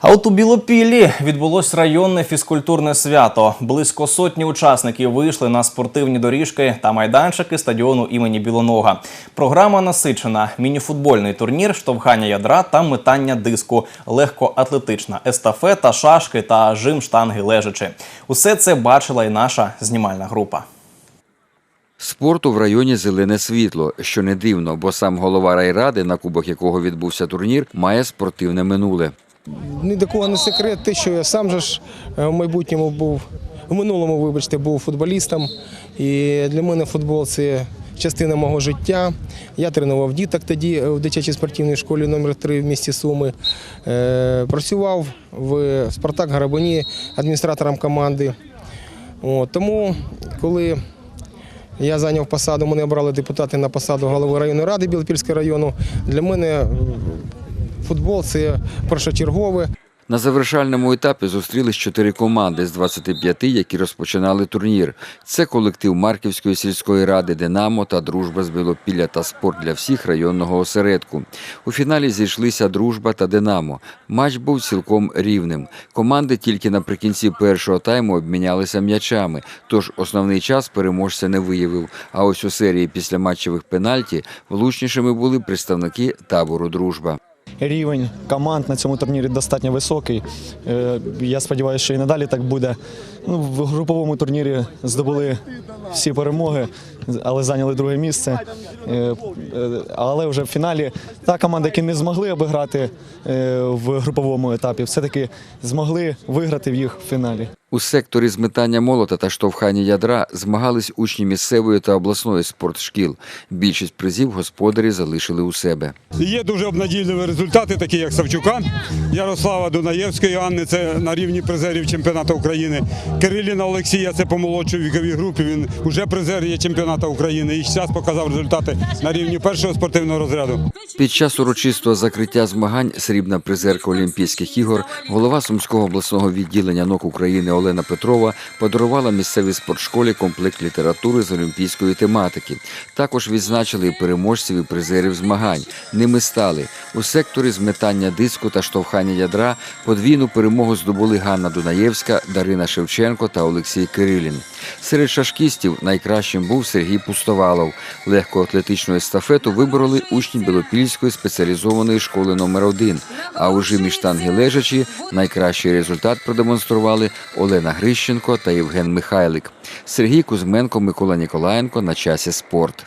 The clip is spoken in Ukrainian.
А от у Білопіллі відбулось районне фізкультурне свято. Близько сотні учасників вийшли на спортивні доріжки та майданчики стадіону імені Білонога. Програма насичена: мініфутбольний турнір, штовхання ядра та метання диску, легкоатлетична естафета, шашки та жим штанги лежачи. Усе це бачила і наша знімальна група. Спорту в районі зелене світло, що не дивно, бо сам голова райради, на кубок якого відбувся турнір, має спортивне минуле. Ні до кого не секрет, те, що я сам же ж е, в майбутньому був, в минулому, вибачте, був футболістом. І для мене футбол це частина мого життя. Я тренував діток тоді е, в дитячій спортивній школі номер 3 в місті Суми. Е, Працював в Спартак Гарабині адміністратором команди. От, тому, коли я зайняв посаду, мене обрали депутати на посаду голови районної ради Білопільського району. Для мене футбол це першочергове. На завершальному етапі зустрілись чотири команди з 25, які розпочинали турнір. Це колектив Марківської сільської ради Динамо та Дружба з Білопілля та спорт для всіх районного осередку. У фіналі зійшлися Дружба та Динамо. Матч був цілком рівним. Команди тільки наприкінці першого тайму обмінялися м'ячами, тож основний час переможця не виявив. А ось у серії після матчевих пенальті влучнішими були представники табору Дружба. Рівень команд на цьому турнірі достатньо високий. Е, Я сподіваюся, що і надалі так буде. Ну, в груповому турнірі здобули всі перемоги, але зайняли друге місце. Е, е, Але вже в фіналі та команда, які не змогли обіграти в груповому етапі, все-таки змогли виграти в їх фіналі. У секторі зметання молота та штовхання ядра змагались учні місцевої та обласної спортшкіл. Більшість призів господарі залишили у себе. Є дуже обнадійливі результати, такі як Савчука, Ярослава Дунаєвської Анни, це на рівні призерів чемпіонату України. Кириліна Олексія, це по молодшій віковій групі. Він вже призер є чемпіонату України і зараз показав результати на рівні першого спортивного розряду. Під час урочистого закриття змагань срібна призерка Олімпійських ігор, голова Сумського обласного відділення НОК України Олена Петрова подарувала місцевій спортшколі комплект літератури з олімпійської тематики. Також відзначили переможців і призерів змагань. Ними стали у секторі зметання диску та штовхання ядра. Подвійну перемогу здобули Ганна Дунаєвська, Дарина Шевченко та Олексій Кирилін. Серед шашкістів найкращим був Сергій Пустовалов. Легкоатлетичну естафету вибороли учні Білопільської спеціалізованої школи номер 1 А у жимі штанги лежачі найкращий результат продемонстрували Олена Грищенко та Євген Михайлик. Сергій Кузьменко, Микола Ніколаєнко на часі спорт.